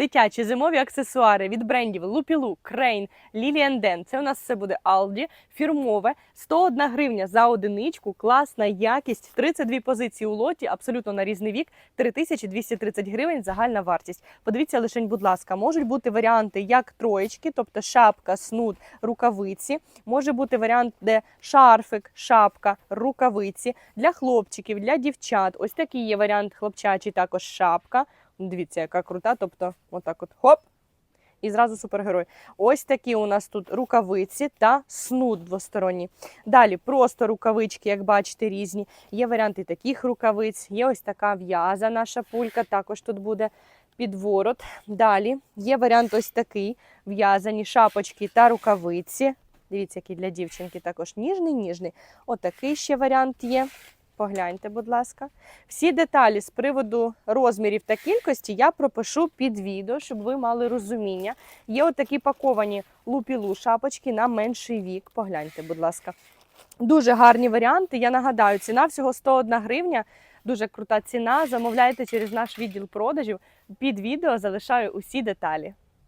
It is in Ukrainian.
Дитячі зимові аксесуари від брендів Лупілу, Крейн, Den. Це у нас все буде Aldi, фірмове, 101 гривня за одиничку, класна якість, 32 позиції у лоті, абсолютно на різний вік, 3230 гривень загальна вартість. Подивіться лише, будь ласка, можуть бути варіанти як троєчки, тобто шапка, снуд, рукавиці. Може бути варіант, де шарфик, шапка, рукавиці для хлопчиків, для дівчат. Ось такий є варіант хлопчачий, також шапка. Дивіться, яка крута. Тобто, отак от хоп. І зразу супергерой. Ось такі у нас тут рукавиці та снуд двосторонні. Далі просто рукавички, як бачите, різні. Є варіанти таких рукавиць, є ось така в'язана шапулька, також тут буде підворот. Далі є варіант ось такий: в'язані шапочки та рукавиці. Дивіться, який для дівчинки також ніжний, ніжний. Отакий ще варіант є. Погляньте, будь ласка. Всі деталі з приводу розмірів та кількості я пропишу під відео, щоб ви мали розуміння. Є отакі паковані лупілу шапочки на менший вік. Погляньте, будь ласка. Дуже гарні варіанти. Я нагадаю, ціна всього 101 гривня. Дуже крута ціна. Замовляйте через наш відділ продажів. Під відео залишаю усі деталі.